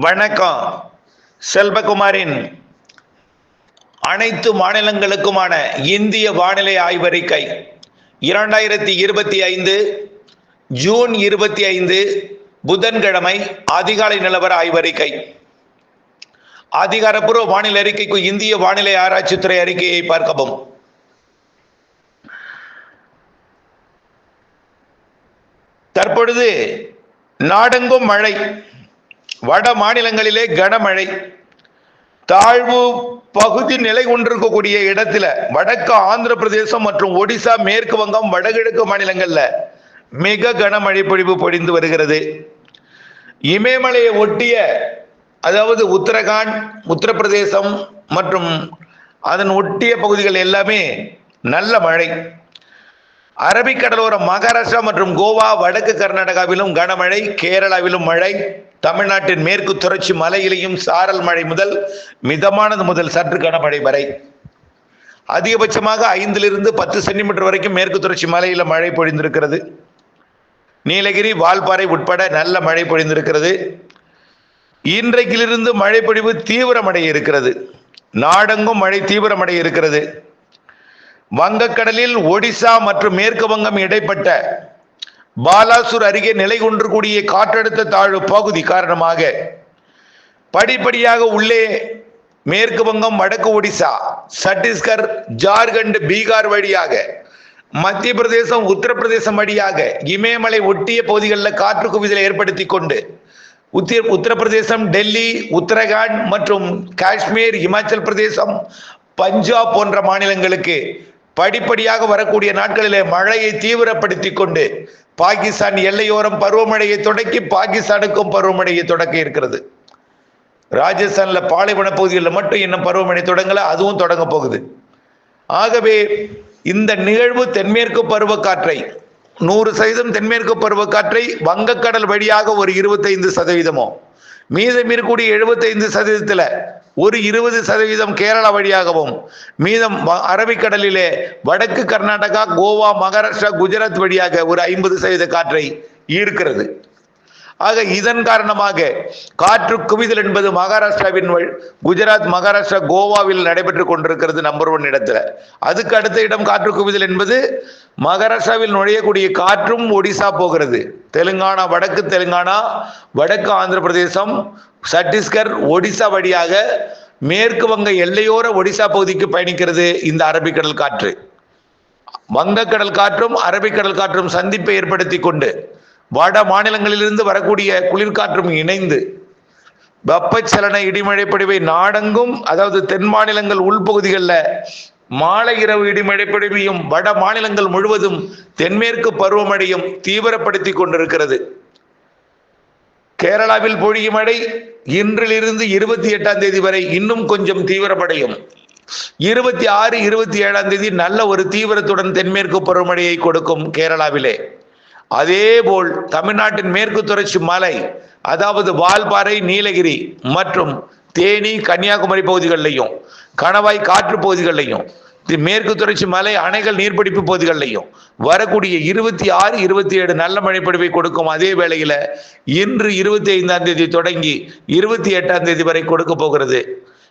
வணக்கம். செல்வகுமாரின் அனைத்து மாநிலங்களுக்குமான இந்திய வானிலை ஆய்வறிக்கை. இரண்டாயிரத்தி இருபத்தி ஐந்து ஜூன் இருபத்தி ஐந்து புதன்கிழமை அதிகாலை நிலவர ஆய்வறிக்கை. அதிகாரப்பூர்வ வானிலை அறிக்கைக்கு இந்திய வானிலை ஆராய்ச்சித்துறை அறிக்கையை பார்க்கவும். தற்பொழுது நாடெங்கும் மழை. வட மாநிலங்களிலே கனமழை. தாழ்வு பகுதி நிலை கொண்டிருக்கக்கூடிய இடத்துல வடக்கு ஆந்திர பிரதேசம் மற்றும் ஒடிசா மேற்கு வங்கம் வடகிழக்கு மாநிலங்கள்ல மிக கனமழை பொழிவு பொழிந்து வருகிறது. இமயமலையை ஒட்டிய அதாவது உத்தரகாண்ட் உத்தரப்பிரதேசம் மற்றும் அதன் ஒட்டிய பகுதிகள் எல்லாமே நல்ல மழை. அரபிக்கடலோரம் மகாராஷ்டிரா மற்றும் கோவா வடக்கு கர்நாடகாவிலும் கனமழை கேரளாவிலும் மழை. தமிழ்நாட்டின் மேற்கு தொடர்ச்சி மலையிலையும் சாரல் மழை முதல் மிதமானது முதல் சற்று கனமழை வரை. அதிகபட்சமாக ஐந்திலிருந்து பத்து சென்டிமீட்டர் வரைக்கும் மேற்கு தொடர்ச்சி மலையில மழை பொழிந்திருக்கிறது. நீலகிரி வால்பாறை உட்பட நல்ல மழை பொழிந்திருக்கிறது. இன்றைக்கிலிருந்து மழை பொழிவு தீவிரமடைய இருக்கிறது. நாடெங்கும் மழை தீவிரமடைய இருக்கிறது. வங்கக்கடலில் ஒடிசா மற்றும் மேற்கு வங்கம் இடைப்பட்ட பாலாசூர் அருகே நிலை கொண்டிருக்கூடிய காற்றழுத்த தாழ்வு பகுதி காரணமாக படிப்படியாக உள்ளே மேற்கு வங்கம் வடக்கு ஒடிசா சத்தீஸ்கர் ஜார்க்கண்ட் பீகார் வழியாக மத்திய பிரதேசம் உத்தரப்பிரதேசம் வழியாக இமயமலை ஒட்டிய பகுதிகளில் காற்று குவிதலை ஏற்படுத்தி கொண்டு உத்திர உத்தரப்பிரதேசம் டெல்லி உத்தரகாண்ட் மற்றும் காஷ்மீர் இமாச்சல் பிரதேசம் பஞ்சாப் போன்ற மாநிலங்களுக்கு படிப்படியாக வரக்கூடிய நாட்களிலே மழையை தீவிரப்படுத்தி கொண்டு பாகிஸ்தான் எல்லையோரம் பருவமழையை தொடக்கி பாகிஸ்தானுக்கும் பருவமழையை தொடக்க இருக்கிறது. ராஜஸ்தான்ல பாலைவன பகுதிகளில் மட்டும் இன்னும் பருவமழை தொடங்கல அதுவும் தொடங்க போகுது. ஆகவே இந்த நிகழ்வு தென்மேற்கு பருவக்காற்றை நூறு சதவீதம் தென்மேற்கு பருவக்காற்றை வங்கக்கடல் வழியாக ஒரு இருபத்தைந்து சதவீதமோ மீதம் இருக்கக்கூடிய எழுபத்தைந்து சதவீதத்தில் ஒரு இருபது சதவீதம் கேரளா வழியாகவும் மீதம் அரபிக்கடலிலே வடக்கு கர்நாடகா கோவா மகாராஷ்டிரா குஜராத் வழியாக ஒரு ஐம்பது சதவீத காற்றை ஈர்க்கிறது. ஆக இதன் காரணமாக காற்று குவிதல் என்பது மகாராஷ்டிராவின் வழி- குஜராத் மகாராஷ்டிரா கோவாவில் நடைபெற்று கொண்டிருக்கிறது நம்பர் ஒன் இடத்துல. அதுக்கு அடுத்த இடம் காற்று குவிதல் என்பது மகாராஷ்டிராவில் நுழையக்கூடிய காற்றும் ஒடிசா போகிறது. தெலுங்கானா வடக்கு தெலுங்கானா வடக்கு ஆந்திர பிரதேசம் சத்தீஸ்கர் ஒடிசா வழியாக மேற்கு வங்க எல்லையோர ஒடிசா பகுதிக்கு பயணிக்கிறது இந்த அரபிக்கடல் காற்று. வங்கக்கடல் காற்றும் அரபிக்கடல் காற்றும் சந்திப்பை ஏற்படுத்தி கொண்டு வட மாநிலங்களிலிருந்து வரக்கூடிய குளிர்காற்றும் இணைந்து வெப்பச்சலன இடிமழை பொழிவை நாடெங்கும் அதாவது தென் மாநிலங்கள் உள்பகுதிகளில் மாலை இரவு இடிமழை பொழிவையும் வட மாநிலங்கள் முழுவதும் தென்மேற்கு பருவமழையும் தீவிரப்படுத்தி கொண்டிருக்கிறது. கேரளாவில் பொழியும் மழை இன்றிலிருந்து இருபத்தி எட்டாம் தேதி வரை இன்னும் கொஞ்சம் தீவிரமடையும். இருபத்தி ஆறு இருபத்தி ஏழாம் தேதி நல்ல ஒரு தீவிரத்துடன் தென்மேற்கு பருவமழையை கொடுக்கும் கேரளாவிலே. அதேபோல் தமிழ்நாட்டின் மேற்கு தொடர்ச்சி மலை அதாவது வால்பாறை நீலகிரி மற்றும் தேனி கன்னியாகுமரி பகுதிகளிலையும் கணவாய் காற்று பகுதிகளிலையும் மேற்கு தொடர்ச்சி மலை அணைகள் நீர்பிடிப்பு பகுதிகளிலையும் வரக்கூடிய இருபத்தி ஆறு இருபத்தி ஏழு நல்ல மழைப்பொழிவை கொடுக்கும் அதே வேளையில் இன்று இருபத்தி ஐந்தாம் தேதி தொடங்கி இருபத்தி எட்டாம் தேதி வரை கொடுக்க போகிறது.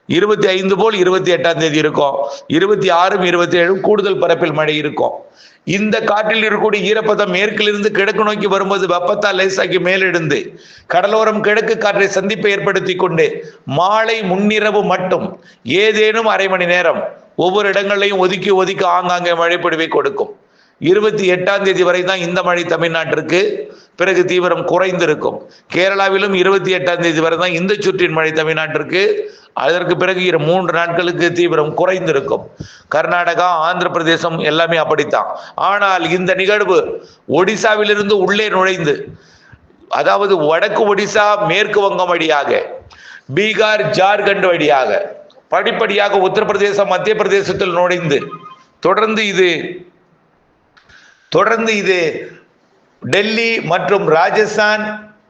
இருபத்தி ஐந்து போல் இருபத்தி எட்டாம் தேதி இருக்கும். இருபத்தி ஆறும் இருபத்தி ஏழும் கூடுதல் பரப்பில் மழை இருக்கும். இந்த காற்றில் இருக்கக்கூடிய ஈரப்பதம் மேற்கிலிருந்து கிழக்கு நோக்கி வரும்போது வெப்பத்தால் லேசாக்கி மேலெழுந்து கடலோரம் கிழக்கு காற்றை சந்திப்பை ஏற்படுத்தி கொண்டு மாலை முன்னிரவு மட்டும் ஏதேனும் அரை மணி நேரம் ஒவ்வொரு இடங்களையும் ஒதுக்கி ஒதுக்கி ஆங்காங்கே மழைப்படுவை கொடுக்கும். இருபத்தி எட்டாம் தேதி வரை தான் இந்த மழை தமிழ்நாட்டிற்கு. பிறகு தீவிரம் குறைந்திருக்கும். கேரளாவிலும் இருபத்தி எட்டாம் தேதி வரை தான் இந்த சுற்றின் மழை தமிழ்நாட்டிற்கு. அதற்கு பிறகு இரு மூன்று நாட்களுக்கு தீவிரம் குறைந்திருக்கும். கர்நாடகா ஆந்திர பிரதேசம் எல்லாமே அப்படித்தான். ஆனால் இந்த நிகழ்வு ஒடிசாவிலிருந்து உள்ளே நுழைந்து அதாவது வடக்கு ஒடிசா மேற்கு வங்கம் வழியாக பீகார் ஜார்க்கண்ட் வழியாக படிப்படியாக உத்தரப்பிரதேசம் மத்திய பிரதேசத்தில் நுழைந்து தொடர்ந்து இது தொடர்ந்து இது டெல்லி மற்றும் ராஜஸ்தான்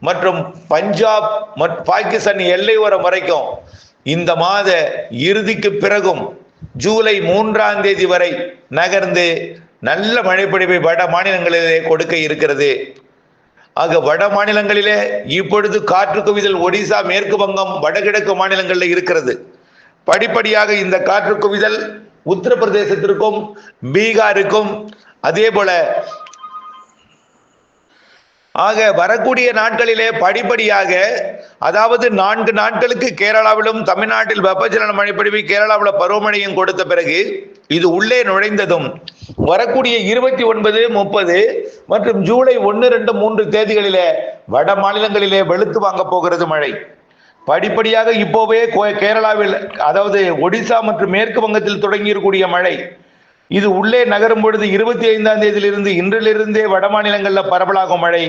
மற்றும் பஞ்சாப் மற்றும் பாகிஸ்தான் எல்லையோரம் வரைக்கும் இந்த மாத இறுதிக்கு பிறகும் ஜூலை மூன்றாம் தேதி வரை நகர்ந்து நல்ல மழைப்பொழிவை வட மாநிலங்களிலே கொடுக்க இருக்கிறது. ஆக வட மாநிலங்களிலே இப்பொழுது காற்று குவிதல் ஒடிசா மேற்கு வங்கம் வடகிழக்கு மாநிலங்களில் இருக்கிறது. படிப்படியாக இந்த காற்று குவிதல் உத்தரப்பிரதேசத்திற்கும் பீகாருக்கும் அதே போல ஆக வரக்கூடிய நாட்களிலே படிப்படியாக அதாவது நான்கு நாட்களுக்கு கேரளாவிலும் தமிழ்நாட்டில் வெப்பச்சலன மழைப்பொழிவு கேரளாவில் பருவமழையும் கொடுத்த பிறகு இது உள்ளே நுழைந்ததும் வரக்கூடிய இருபத்தி ஒன்பது முப்பது மற்றும் ஜூலை ஒன்று ரெண்டு மூன்று தேதிகளிலே வட மாநிலங்களிலே வெளுத்து வாங்க போகிறது மழை. படிப்படியாக இப்போவே கோ- கேரளாவில் அதாவது ஒடிசா மற்றும் மேற்கு வங்கத்தில் தொடங்கியிருக்கூடிய மழை. இது உள்ளே நகரும் பொழுது இருபத்தி ஐந்தாம் தேதியிலிருந்து இன்றிலிருந்தே வட மாநிலங்களில் பரவலாகும் மழை.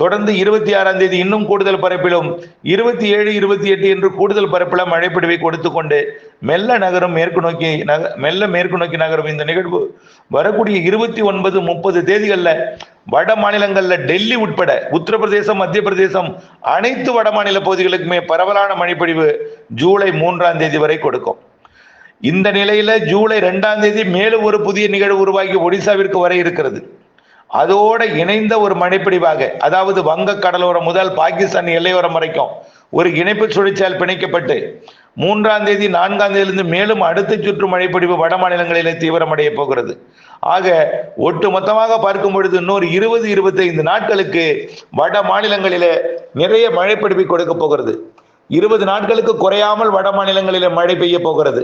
தொடர்ந்து இருபத்தி ஆறாம் தேதி இன்னும் கூடுதல் பரப்பிலும். இருபத்தி ஏழு இருபத்தி எட்டு என்று கூடுதல் பரப்பில மழைப்பிடிவை கொடுத்து கொண்டு மெல்ல நகரும் மேற்கு நோக்கி நக மெல்ல மேற்கு நோக்கி நகரும் இந்த நிகழ்வு வரக்கூடிய இருபத்தி ஒன்பது முப்பது தேதிகளில் வட மாநிலங்களில் டெல்லி உட்பட உத்தரப்பிரதேசம் மத்திய பிரதேசம் அனைத்து வட மாநில பகுதிகளுக்குமே பரவலான மழைப்பொழிவு ஜூலை மூன்றாம் தேதி வரை கொடுக்கும். இந்த நிலையில ஜூலை ரெண்டாம் தேதி மேலும் ஒரு புதிய நிகழ்வு உருவாகி ஒடிசாவிற்கு வர இருக்கிறது. அதோட இணைந்த ஒரு மழைப்பிடிவாக அதாவது வங்க கடலோரம் முதல் பாகிஸ்தான் எல்லையோரம் வரைக்கும் ஒரு இணைப்பு சுழற்சியால் பிணைக்கப்பட்டு மூன்றாம் தேதி நான்காம் தேதியிலிருந்து மேலும் அடுத்த சுற்று மழைப்பிடிவு வட மாநிலங்களிலே தீவிரமடைய போகிறது. ஆக ஒட்டு மொத்தமாக பார்க்கும் பொழுது இன்னொரு இருபது இருபத்தைந்து நாட்களுக்கு வட மாநிலங்களிலே நிறைய மழைப்பிடிவை கொடுக்க போகிறது. இருபது நாட்களுக்கு குறையாமல் வட மாநிலங்களிலே மழை பெய்ய போகிறது.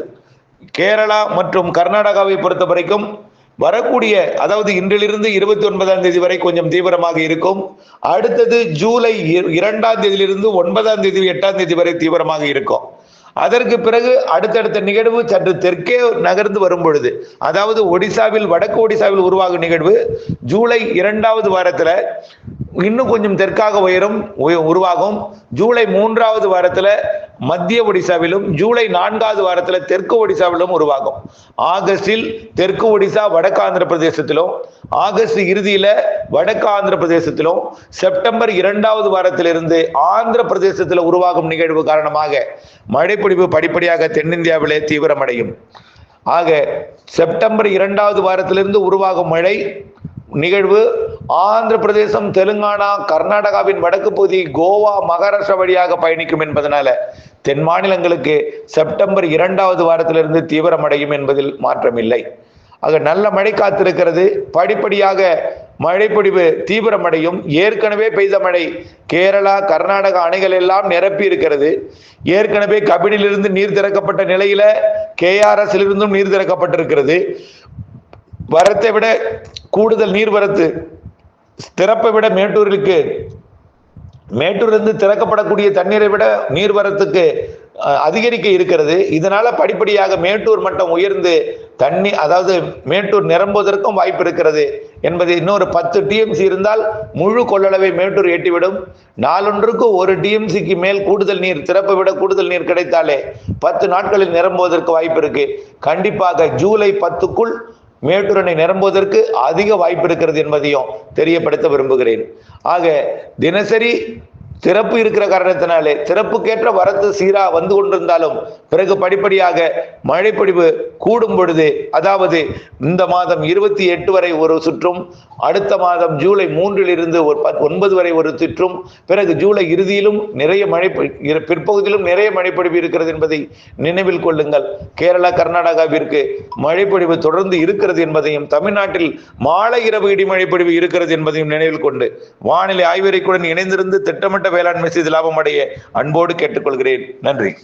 கேரளா மற்றும் கர்நாடகாவை பொறுத்த வரைக்கும் வரக்கூடிய அதாவது இன்றிலிருந்து இருபத்தி ஒன்பதாம் தேதி வரை கொஞ்சம் தீவிரமாக இருக்கும். அடுத்தது ஜூலை இரண்டாம் தேதியிலிருந்து ஒன்பதாம் தேதி எட்டாம் தேதி வரை தீவிரமாக இருக்கும். அதற்கு பிறகு அடுத்தடுத்த நிகழ்வு சற்று தெற்கே நகர்ந்து வரும் பொழுது அதாவது ஒடிசாவில் வடக்கு ஒடிசாவில் உருவாகும் நிகழ்வு ஜூலை இரண்டாவது வாரத்துல இன்னும் கொஞ்சம் தெற்காக உயரும் உருவாகும். ஜூலை மூன்றாவது வாரத்துல மத்திய ஒடிசாவிலும் ஜூலை நான்காவது வாரத்தில் தெற்கு ஒடிசாவிலும் உருவாகும். ஆகஸ்டில் தெற்கு ஒடிசா வடக்கு ஆந்திர பிரதேசத்திலும் ஆகஸ்ட் இறுதியில வடக்கு ஆந்திர பிரதேசத்திலும் செப்டம்பர் இரண்டாவது வாரத்திலிருந்து ஆந்திர பிரதேசத்தில் உருவாகும் நிகழ்வு காரணமாக மழைப்பிடிப்பு படிப்படியாக தென்னிந்தியாவிலே தீவிரமடையும். ஆக செப்டம்பர் இரண்டாவது வாரத்திலிருந்து உருவாகும் மழை நிகழ்வு ஆந்திர பிரதேசம் தெலுங்கானா கர்நாடகாவின் வடக்கு பகுதி கோவா மகாராஷ்டிரா வழியாக பயணிக்கும் என்பதனால தென் மாநிலங்களுக்கு செப்டம்பர் இரண்டாவது வாரத்திலிருந்து தீவிரமடையும் என்பதில் மாற்றமில்லை. ஆக நல்ல மழை காத்திருக்கிறது. படிப்படியாக மழைப்பொடிவு தீவிரமடையும். ஏற்கனவே பெய்த மழை கேரளா கர்நாடகா அணைகள் எல்லாம் நிரப்பி இருக்கிறது. ஏற்கனவே கபினிலிருந்து நீர் திறக்கப்பட்ட நிலையில கேஆர்எஸ்லிருந்தும் நீர் திறக்கப்பட்டிருக்கிறது. வரத்தை விட கூடுதல் நீர்வரத்து திறப்பை விட மேட்டூருக்கு மேட்டூரிலிருந்து திறக்கப்படக்கூடிய தண்ணீரை விட நீர்வரத்துக்கு அதிகரிக்க இருக்கிறது. இதனால படிப்படியாக மேட்டூர் மட்டம் உயர்ந்து தண்ணி அதாவது மேட்டூர் நிரம்புவதற்கும் வாய்ப்பு இருக்கிறது என்பது இன்னொரு பத்து டிஎம்சி இருந்தால் முழு கொள்ளளவை மேட்டூர் எட்டிவிடும். நாளொன்றுக்கு ஒரு டிஎம்சிக்கு மேல் கூடுதல் நீர் திறப்பை விட கூடுதல் நீர் கிடைத்தாலே பத்து நாட்களில் நிரம்புவதற்கு வாய்ப்பு இருக்கு. கண்டிப்பாக ஜூலை பத்துக்குள் மேட்டூர் அணை நிரம்புவதற்கு அதிக வாய்ப்பு இருக்கிறது என்பதையும் தெரியப்படுத்த விரும்புகிறேன். ஆக தினசரி திறப்பு இருக்கிற காரணத்தினாலே திறப்புக்கேற்ற வரத்து சீரா வந்து கொண்டிருந்தாலும் பிறகு படிப்படியாக மழைப்பொழிவு கூடும் பொழுது அதாவது இந்த மாதம் இருபத்தி எட்டு வரை ஒரு சுற்றும் அடுத்த மாதம் ஜூலை மூன்றில் இருந்து ஒரு பத்- ஒன்பது வரை ஒரு சுற்றும் பிறகு ஜூலை இறுதியிலும் நிறைய மழை பிற்பகுதியிலும் நிறைய மழைப்பொழிவு இருக்கிறது என்பதை நினைவில் கொள்ளுங்கள். கேரளா கர்நாடகாவிற்கு மழைப்பொழிவு தொடர்ந்து இருக்கிறது என்பதையும் தமிழ்நாட்டில் மாலை இரவு இடி மழைப்பொழிவு இருக்கிறது என்பதையும் நினைவில் கொண்டு வானிலை ஆய்வறைக்குடன் இணைந்திருந்து திட்டமிட்ட வேளாண்மை செய்து லாபம் அடைய அன்போடு கேட்டுக்கொள்கிறேன். நன்றி.